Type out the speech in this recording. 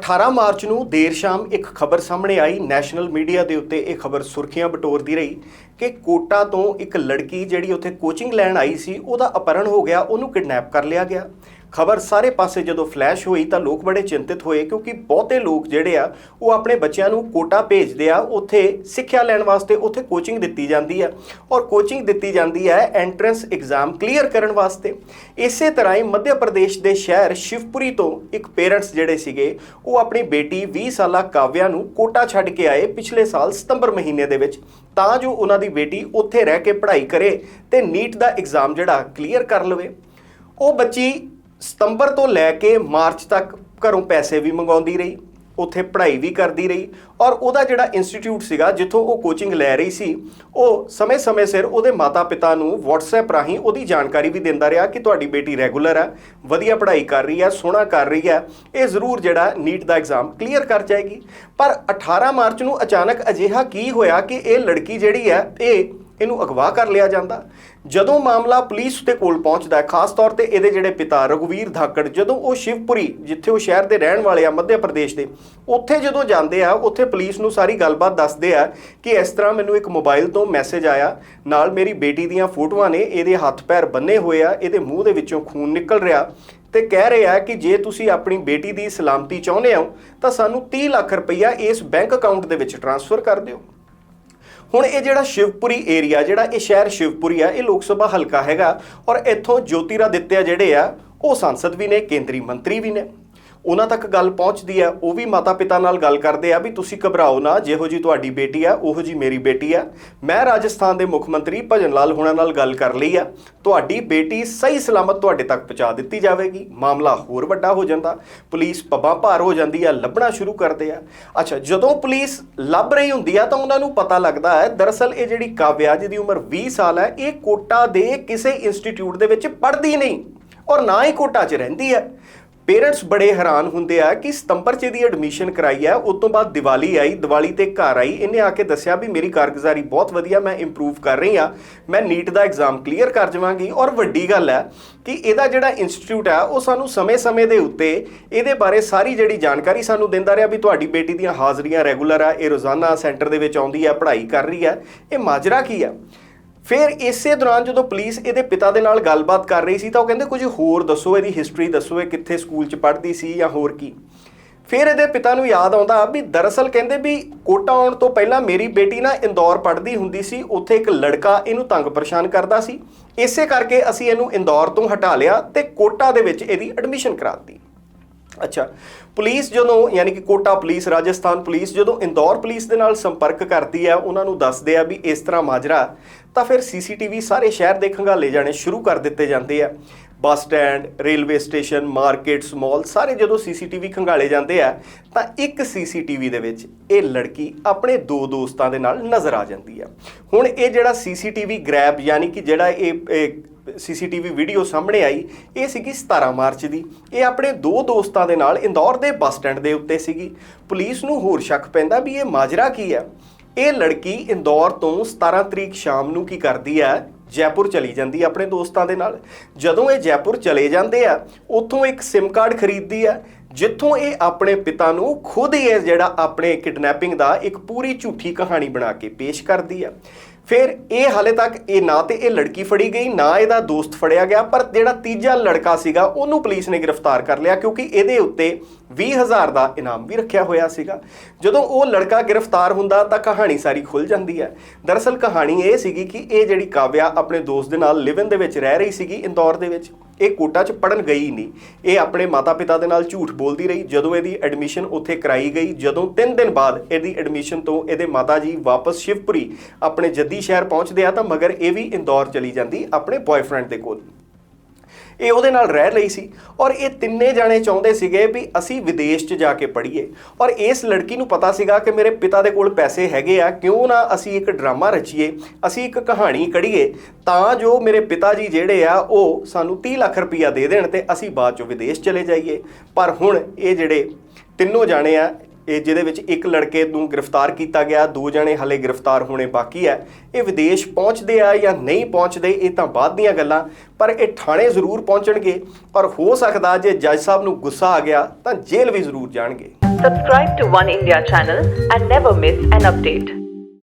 18 March ਨੂੰ ਦੇਰ ਸ਼ਾਮ ਇੱਕ ਖਬਰ ਸਾਹਮਣੇ ਆਈ। ਨੈਸ਼ਨਲ ਮੀਡੀਆ ਦੇ ਉੱਤੇ ਇਹ ਖਬਰ ਸੁਰਖੀਆਂ ਬਟੋਰਦੀ ਰਹੀ ਕਿ ਕੋਟਾ ਤੋਂ ਇੱਕ ਲੜਕੀ ਜਿਹੜੀ ਉੱਥੇ ਕੋਚਿੰਗ ਲੈਣ ਆਈ ਸੀ, ਉਹਦਾ ਅਪਹਰਣ ਹੋ ਗਿਆ, ਉਹਨੂੰ ਕਿਡਨੈਪ ਕਰ ਲਿਆ ਗਿਆ। ਖਬਰ ਸਾਰੇ ਪਾਸੇ ਜਦੋਂ ਫਲੈਸ਼ ਹੋਈ ਤਾਂ ਲੋਕ ਬੜੇ ਚਿੰਤਿਤ ਹੋਏ ਕਿਉਂਕਿ ਬਹੁਤੇ ਲੋਕ ਜਿਹੜੇ ਆ, ਉਹ ਆਪਣੇ ਬੱਚਿਆਂ ਨੂੰ ਕੋਟਾ ਭੇਜਦੇ ਆ, ਉੱਥੇ ਸਿੱਖਿਆ ਲੈਣ ਵਾਸਤੇ ਉੱਥੇ ਕੋਚਿੰਗ ਦਿੱਤੀ ਜਾਂਦੀ ਆ। ਔਰ ਕੋਚਿੰਗ ਦਿੱਤੀ ਜਾਂਦੀ ਹੈ ਐਂਟਰੈਂਸ ਐਗਜ਼ਾਮ ਕਲੀਅਰ ਕਰਨ ਵਾਸਤੇ। ਇਸੇ ਤਰ੍ਹਾਂ ਹੀ ਮੱਧ ਪ੍ਰਦੇਸ਼ ਦੇ ਸ਼ਹਿਰ ਸ਼ਿਵਪੁਰੀ ਤੋਂ ਇੱਕ ਪੇਰੈਂਟਸ ਜਿਹੜੇ ਸੀਗੇ, ਉਹ ਆਪਣੀ ਬੇਟੀ 20 ਸਾਲਾ ਕਾਵਿਆ ਨੂੰ ਕੋਟਾ ਛੱਡ ਕੇ ਆਏ ਪਿਛਲੇ ਸਾਲ ਸਤੰਬਰ ਮਹੀਨੇ ਦੇ ਵਿੱਚ। ਤਾਂ ਜੋ ਉਹਨਾਂ ਦੀ ਬੇਟੀ ਉੱਥੇ ਰਹਿ ਕੇ ਪੜ੍ਹਾਈ ਕਰੇ ਤੇ ਨੀਟ ਦਾ ਐਗਜ਼ਾਮ ਜਿਹੜਾ ਕਲੀਅਰ ਕਰ ਲਵੇ। ਉਹ ਬੱਚੀ ਸਤੰਬਰ ਤੋਂ ਲੈ ਕੇ ਮਾਰਚ ਤੱਕ ਘਰੋਂ ਪੈਸੇ ਵੀ ਮੰਗਾਉਂਦੀ ਰਹੀ, ਉੱਥੇ ਪੜ੍ਹਾਈ ਵੀ ਕਰਦੀ ਰਹੀ ਔਰ ਉਹਦਾ ਜਿਹੜਾ ਇੰਸਟੀਚਿਊਟ ਸੀਗਾ, ਜਿੱਥੋਂ ਉਹ ਕੋਚਿੰਗ ਲੈ ਰਹੀ ਸੀ, ਉਹ ਸਮੇਂ-ਸਮੇਂ ਸਿਰ ਉਹਦੇ ਮਾਤਾ-ਪਿਤਾ ਨੂੰ WhatsApp ਰਾਹੀਂ ਉਹਦੀ ਜਾਣਕਾਰੀ ਵੀ ਦਿੰਦਾ ਰਿਹਾ ਕਿ ਤੁਹਾਡੀ ਬੇਟੀ ਰੈਗੂਲਰ ਹੈ, ਵਧੀਆ ਪੜ੍ਹਾਈ ਕਰ ਰਹੀ ਹੈ, ਸੋਹਣਾ ਕਰ ਰਹੀ ਹੈ, ਇਹ ਜ਼ਰੂਰ ਜਿਹੜਾ ਨੀਟ ਦਾ ਐਗਜ਼ਾਮ ਕਲੀਅਰ ਕਰ ਜਾਏਗੀ। ਪਰ 18 ਮਾਰਚ ਨੂੰ ਅਚਾਨਕ ਅਜਿਹਾ ਕੀ ਹੋਇਆ ਕਿ ਇਹ ਲੜਕੀ ਜਿਹੜੀ ਹੈ, ਇਹ ਇਹਨੂੰ ਅਗਵਾ ਕਰ ਲਿਆ ਜਾਂਦਾ। ਜਦੋਂ ਮਾਮਲਾ ਪੁਲਿਸ ਦੇ ਕੋਲ ਪਹੁੰਚਦਾ ਹੈ, ਖਾਸ ਤੌਰ ਤੇ ਇਹਦੇ ਜਿਹੜੇ ਪਿਤਾ ਰਘੁਵੀਰ ਧਾਕੜ, ਜਦੋਂ ਉਹ ਸ਼ਿਵਪੁਰੀ, ਜਿੱਥੇ ਉਹ ਸ਼ਹਿਰ ਦੇ ਰਹਿਣ ਵਾਲੇ ਆ, ਮੱਧ ਪ੍ਰਦੇਸ਼ ਦੇ, ਉੱਥੇ ਜਦੋਂ ਜਾਂਦੇ ਆ, ਉੱਥੇ ਪੁਲਿਸ ਨੂੰ ਸਾਰੀ ਗੱਲਬਾਤ ਦੱਸਦੇ ਆ ਕਿ ਇਸ ਤਰ੍ਹਾਂ ਮੈਨੂੰ ਇੱਕ ਮੋਬਾਈਲ ਤੋਂ ਮੈਸੇਜ ਆਇਆ, ਨਾਲ ਮੇਰੀ ਬੇਟੀ ਦੀਆਂ ਫੋਟੋਆਂ ਨੇ, ਇਹਦੇ ਹੱਥ ਪੈਰ ਬੰਨੇ ਹੋਏ ਆ, ਇਹਦੇ ਮੂੰਹ ਦੇ ਵਿੱਚੋਂ ਖੂਨ ਨਿਕਲ ਰਿਹਾ ਤੇ ਕਹਿ ਰਿਹਾ ਕਿ ਜੇ ਤੁਸੀਂ ਆਪਣੀ ਬੇਟੀ ਦੀ ਸਲਾਮਤੀ ਚਾਹੁੰਦੇ ਹੋ, ਤਾਂ ਸਾਨੂੰ 30 ਲੱਖ ਰੁਪਈਆ ਇਸ ਬੈਂਕ ਅਕਾਊਂਟ ਦੇ ਵਿੱਚ ਟ੍ਰਾਂਸਫਰ ਕਰ ਦਿਓ। ਹੁਣ ਇਹ ਜਿਹੜਾ ਸ਼ਿਵਪੁਰੀ ਏਰੀਆ ਜਿਹੜਾ ਇਹ ਸ਼ਹਿਰ ਸ਼ਿਵਪੁਰੀ ਆ, ਇਹ ਲੋਕ ਸਭਾ ਹਲਕਾ ਹੈਗਾ ਔਰ ਇੱਥੋਂ ਜੋਤੀਰਾਦਿੱਤਿਆ ਜਿਹੜੇ ਆ, ਉਹ ਸੰਸਦ ਵੀ ਨੇ, ਕੇਂਦਰੀ ਮੰਤਰੀ ਵੀ ਨੇ। ਉਹਨਾਂ ਤੱਕ ਗੱਲ ਪਹੁੰਚਦੀ ਹੈ, ਉਹ ਵੀ ਮਾਤਾ ਪਿਤਾ ਨਾਲ ਗੱਲ ਕਰਦੇ ਆ ਵੀ ਤੁਸੀਂ ਘਬਰਾਓ ਨਾ, ਜਿਹੋ ਜੀ ਤੁਹਾਡੀ ਬੇਟੀ ਆ, ਉਹੋ ਜੀ ਮੇਰੀ ਬੇਟੀ ਆ। ਮੈਂ ਰਾਜਸਥਾਨ ਦੇ ਮੁੱਖ ਮੰਤਰੀ ਭਜਨ ਲਾਲ ਹੁਣਾਂ ਨਾਲ ਗੱਲ ਕਰ ਲਈ ਆ। ਤੁਹਾਡੀ ਬੇਟੀ ਸਹੀ ਸਲਾਮਤ ਤੁਹਾਡੇ ਤੱਕ ਪਹੁੰਚਾ ਦਿੱਤੀ ਜਾਵੇਗੀ। ਮਾਮਲਾ ਹੋਰ ਵੱਡਾ ਹੋ ਜਾਂਦਾ, ਪੁਲਿਸ ਪੱਬਾਂ ਭਾਰ ਹੋ ਜਾਂਦੀ ਆ, ਲੱਭਣਾ ਸ਼ੁਰੂ ਕਰਦੇ ਆ। ਅੱਛਾ, ਜਦੋਂ ਪੁਲਿਸ ਲੱਭ ਰਹੀ ਹੁੰਦੀ ਆ ਤਾਂ ਉਹਨਾਂ ਨੂੰ ਪਤਾ ਲੱਗਦਾ ਹੈ, ਦਰਅਸਲ ਇਹ ਜਿਹੜੀ ਕਾਵਿਆ ਜਿਹਦੀ ਉਮਰ 20 ਸਾਲ ਹੈ, ਇਹ ਕੋਟਾ ਦੇ ਕਿਸੇ ਇੰਸਟੀਚਿਊਟ ਦੇ ਵਿੱਚ ਪੜ੍ਹਦੀ ਨਹੀਂ ਔਰ ਨਾ ਹੀ ਕੋਟਾ 'ਚ ਰਹਿੰਦੀ ਹੈ। ਪੇਰੈਂਟਸ ਬੜੇ ਹੈਰਾਨ ਹੁੰਦੇ ਆ ਕਿ ਸਤੰਬਰ 'ਚ ਇਹਦੀ ਐਡਮਿਸ਼ਨ ਕਰਾਈ ਆ, ਉਸ ਤੋਂ ਬਾਅਦ ਦੀਵਾਲੀ ਆਈ, ਦੀਵਾਲੀ ਤੇ ਘਰ ਆਈ। ਇਹਨੇ ਆ ਕੇ ਦੱਸਿਆ ਵੀ ਮੇਰੀ ਕਾਰਗੁਜ਼ਾਰੀ ਬਹੁਤ ਵਧੀਆ, ਮੈਂ ਇੰਪਰੂਵ ਕਰ ਰਹੀ ਆ, ਮੈਂ ਨੀਟ ਦਾ ਐਗਜ਼ਾਮ ਕਲੀਅਰ ਕਰ ਜਾਵਾਂਗੀ। ਔਰ ਵੱਡੀ ਗੱਲ ਹੈ ਕਿ ਇਹਦਾ ਜਿਹੜਾ ਇੰਸਟੀਚਿਊਟ ਆ, ਉਹ ਸਾਨੂੰ ਸਮੇਂ-ਸਮੇਂ ਦੇ ਉੱਤੇ ਇਹਦੇ ਬਾਰੇ ਸਾਰੀ ਜਿਹੜੀ ਜਾਣਕਾਰੀ ਸਾਨੂੰ ਦਿੰਦਾ ਰਿਹਾ ਵੀ ਤੁਹਾਡੀ ਬੇਟੀ ਦੀਆਂ ਹਾਜ਼ਰੀਆਂ ਰੈਗੂਲਰ ਆ, ਇਹ ਰੋਜ਼ਾਨਾ ਸੈਂਟਰ ਦੇ ਵਿੱਚ ਆਉਂਦੀ ਆ, ਪੜ੍ਹਾਈ ਕਰ ਰਹੀ ਆ। ਇਹ ਮਾਜਰਾ ਕੀ ਆ? ਫਿਰ ਇਸੇ ਦੌਰਾਨ ਜਦੋਂ ਪੁਲਿਸ ਇਹਦੇ ਪਿਤਾ ਦੇ ਨਾਲ ਗੱਲਬਾਤ ਕਰ ਰਹੀ ਸੀ ਤਾਂ ਉਹ ਕਹਿੰਦੇ ਕੁਝ ਹੋਰ ਦੱਸੋ, ਇਹਦੀ ਹਿਸਟਰੀ ਦੱਸੋ, ਇਹ ਕਿੱਥੇ ਸਕੂਲ 'ਚ ਪੜ੍ਹਦੀ ਸੀ ਜਾਂ ਹੋਰ ਕੀ। ਫਿਰ ਇਹਦੇ ਪਿਤਾ ਨੂੰ ਯਾਦ ਆਉਂਦਾ ਵੀ ਦਰਅਸਲ ਕਹਿੰਦੇ ਵੀ ਕੋਟਾ ਆਉਣ ਤੋਂ ਪਹਿਲਾਂ ਮੇਰੀ ਬੇਟੀ ਨਾ ਇੰਦੌਰ ਪੜ੍ਹਦੀ ਹੁੰਦੀ ਸੀ, ਉੱਥੇ ਇੱਕ ਲੜਕਾ ਇਹਨੂੰ ਤੰਗ ਪਰੇਸ਼ਾਨ ਕਰਦਾ ਸੀ। ਇਸੇ ਕਰਕੇ ਅਸੀਂ ਇਹਨੂੰ ਇੰਦੌਰ ਤੋਂ ਹਟਾ ਲਿਆ ਤੇ ਕੋਟਾ ਦੇ ਵਿੱਚ ਇਹਦੀ ਐਡਮਿਸ਼ਨ ਕਰਾਤੀ ਅੱਛਾ, ਪੁਲਿਸ ਜਦੋਂ, ਯਾਨੀ ਕਿ ਕੋਟਾ ਪੁਲਿਸ, ਰਾਜਸਥਾਨ ਪੁਲਿਸ ਜਦੋਂ ਇੰਦੌਰ ਪੁਲਿਸ ਦੇ ਨਾਲ ਸੰਪਰਕ ਕਰਦੀ ਹੈ, ਉਹਨਾਂ ਨੂੰ ਦੱਸਦੇ ਆ ਵੀ ਇਸ ਤਰ੍ਹਾਂ ਮਾਜਰਾ, ਤਾਂ ਫਿਰ ਸੀਸੀਟੀਵੀ ਸਾਰੇ ਸ਼ਹਿਰ ਦੇ ਖੰਗਾਲੇ ਜਾਣੇ ਸ਼ੁਰੂ ਕਰ ਦਿੱਤੇ ਜਾਂਦੇ ਆ। Bus stand, railway station, markets, mall, ਸਾਰੇ ਜਦੋਂ ਸੀਸੀਟੀਵੀ ਖੰਗਾਲੇ ਜਾਂਦੇ ਆ, ਤਾਂ ਇੱਕ ਸੀਸੀਟੀਵੀ ਦੇ ਵਿੱਚ ਇਹ ਲੜਕੀ ਆਪਣੇ ਦੋ ਦੋਸਤਾਂ ਦੇ ਨਾਲ ਨਜ਼ਰ ਆ ਜਾਂਦੀ ਆ। ਹੁਣ ਇਹ ਜਿਹੜਾ ਸੀਸੀਟੀਵੀ ਗ੍ਰੈਬ, ਯਾਨੀ ਕਿ ਜਿਹੜਾ ਇਹ ਸੀਸੀਟੀਵੀ ਵੀਡੀਓ ਸਾਹਮਣੇ ਆਈ। ਇਹ ਸੀਗੀ 17 ਮਾਰਚ ਦੀ। ਇਹ ਆਪਣੇ ਦੋ ਦੋਸਤਾਂ ਦੇ ਨਾਲ ਇੰਦੌਰ ਦੇ ਬੱਸ ਸਟੈਂਡ ਦੇ ਉੱਤੇ ਸੀਗੀ। ਪੁਲਿਸ ਨੂੰ ਹੋਰ ਸ਼ੱਕ ਪੈਂਦਾ ਵੀ ਇਹ ਮਾਜਰਾ ਕੀ ਹੈ? ਇਹ ਲੜਕੀ ਇੰਦੌਰ ਤੋਂ 17 ਤਰੀਕ ਸ਼ਾਮ ਨੂੰ ਕੀ ਕਰਦੀ ਹੈ? ਜੈਪੁਰ ਚਲੀ ਜਾਂਦੀ ਆਪਣੇ ਦੋਸਤਾਂ ਦੇ ਨਾਲ। ਜਦੋਂ ਇਹ ਜੈਪੁਰ ਚਲੇ ਜਾਂਦੇ ਆ, ਉੱਥੋਂ ਇੱਕ SIM ਕਾਰਡ ਖਰੀਦਦੀ ਆ ਜਿੱਥੋਂ ਇਹ ਆਪਣੇ ਪਿਤਾ ਨੂੰ ਖੁਦ ਹੀ ਇਹ ਜਿਹੜਾ ਆਪਣੇ ਕਿਡਨੈਪਿੰਗ ਦਾ ਇੱਕ ਪੂਰੀ ਝੂਠੀ ਕਹਾਣੀ ਬਣਾ ਕੇ ਪੇਸ਼ ਕਰਦੀ ਆ ਫਿਰ ਇਹ ਹਾਲੇ ਤੱਕ ਇਹ ਨਾ ਤੇ ਇਹ ਲੜਕੀ ਫੜੀ ਗਈ, ਨਾ ਇਹਦਾ ਦੋਸਤ ਫੜਿਆ ਗਿਆ, ਪਰ ਜਿਹੜਾ ਤੀਜਾ ਲੜਕਾ ਸੀਗਾ, ਉਹਨੂੰ ਪੁਲਿਸ ਨੇ ਗ੍ਰਿਫਤਾਰ ਕਰ ਲਿਆ, ਕਿਉਂਕਿ ਇਹਦੇ ਉੱਤੇ 20000 ਦਾ ਇਨਾਮ ਵੀ ਰੱਖਿਆ ਹੋਇਆ ਸੀਗਾ। ਜਦੋਂ ਉਹ ਲੜਕਾ ਗ੍ਰਿਫਤਾਰ ਹੁੰਦਾ, ਤਾਂ ਕਹਾਣੀ ਸਾਰੀ ਖੁੱਲ ਜਾਂਦੀ ਹੈ। ਦਰਅਸਲ ਕਹਾਣੀ ਇਹ ਸੀਗੀ ਕਿ ਇਹ ਜਿਹੜੀ ਕਾਵਿਆ ਆਪਣੇ ਦੋਸਤ ਦੇ ਨਾਲ ਲਿਵਨ ਦੇ ਵਿੱਚ ਰਹਿ ਰਹੀ ਸੀਗੀ ਇੰਦੌਰ ਦੇ ਵਿੱਚ, ਇਹ ਕੋਟਾ 'ਚ ਪੜਨ ਗਈ ਨਹੀਂ। ਇਹ ਆਪਣੇ ਮਾਤਾ-ਪਿਤਾ ਦੇ ਨਾਲ ਝੂਠ ਬੋਲਦੀ ਰਹੀ, ਜਦੋਂ ਇਹਦੀ ਐਡਮਿਸ਼ਨ ਉੱਥੇ ਕਰਾਈ ਗਈ, ਜਦੋਂ 3 ਦਿਨ ਬਾਅਦ ਇਹਦੀ ਐਡਮਿਸ਼ਨ ਤੋਂ ਇਹਦੇ ਮਾਤਾ ਜੀ ਵਾਪਸ ਸ਼ਿਵਪੁਰੀ ਆਪਣੇ ਜੱਦੀ ਸ਼ਹਿਰ ਪਹੁੰਚਦੇ ਆ ਤਾਂ ਮਗਰ ਇਹ ਵੀ ਇੰਦੌਰ ਚਲੀ ਜਾਂਦੀ ਆਪਣੇ ਬॉयਫ੍ਰੈਂਡ ਦੇ ਕੋਲ। ਇਹ ਉਹਦੇ ਨਾਲ ਰਹਿ ਰਹੀ ਸੀ ਔਰ ਇਹ ਤਿੰਨੇ ਜਾਣੇ ਚਾਹੁੰਦੇ ਸੀਗੇ ਵੀ ਅਸੀਂ ਵਿਦੇਸ਼ 'ਚ ਜਾ ਕੇ ਪੜ੍ਹੀਏ। ਔਰ ਇਸ ਲੜਕੀ ਨੂੰ ਪਤਾ ਸੀਗਾ ਕਿ ਮੇਰੇ ਪਿਤਾ ਦੇ ਕੋਲ ਪੈਸੇ ਹੈਗੇ ਆ, ਕਿਉਂ ਨਾ ਅਸੀਂ ਇੱਕ ਡਰਾਮਾ ਰਚੀਏ, ਅਸੀਂ ਇੱਕ ਕਹਾਣੀ ਕੜੀਏ ਤਾਂ ਜੋ ਮੇਰੇ ਪਿਤਾ ਜੀ ਜਿਹੜੇ ਆ, ਉਹ ਸਾਨੂੰ 30 ਲੱਖ ਰੁਪਈਆ ਦੇ ਦੇਣ ਤੇ ਅਸੀਂ ਬਾਅਦ 'ਚੋਂ ਵਿਦੇਸ਼ ਚਲੇ ਜਾਈਏ। ਪਰ ਹੁਣ ਇਹ ਜਿਹੜੇ ਤਿੰਨੋਂ ਜਾਣੇ ਆ ਇਹ ਜਿਹਦੇ ਵਿੱਚ ਇੱਕ ਲੜਕੇ ਨੂੰ ਗ੍ਰਿਫਤਾਰ ਕੀਤਾ ਗਿਆ, ਦੋ ਜਣੇ ਹਲੇ ਗ੍ਰਿਫਤਾਰ ਹੋਣੇ ਬਾਕੀ ਹੈ ਇਹ ਵਿਦੇਸ਼ ਪਹੁੰਚਦੇ ਆ ਜਾਂ ਨਹੀਂ ਪਹੁੰਚਦੇ, ਇਹ ਤਾਂ ਬਾਅਦ ਦੀਆਂ ਗੱਲਾਂ, ਪਰ ਇਹ ਥਾਣੇ ਜ਼ਰੂਰ ਪਹੁੰਚਣਗੇ ਔਰ ਹੋ ਸਕਦਾ ਜੇ ਜੱਜ ਸਾਹਿਬ ਨੂੰ ਗੁੱਸਾ ਆ ਗਿਆ, ਤਾਂ ਜੇਲ੍ਹ ਵੀ ਜ਼ਰੂਰ ਜਾਣਗੇ subscribe to Oneindia channel and never miss an update.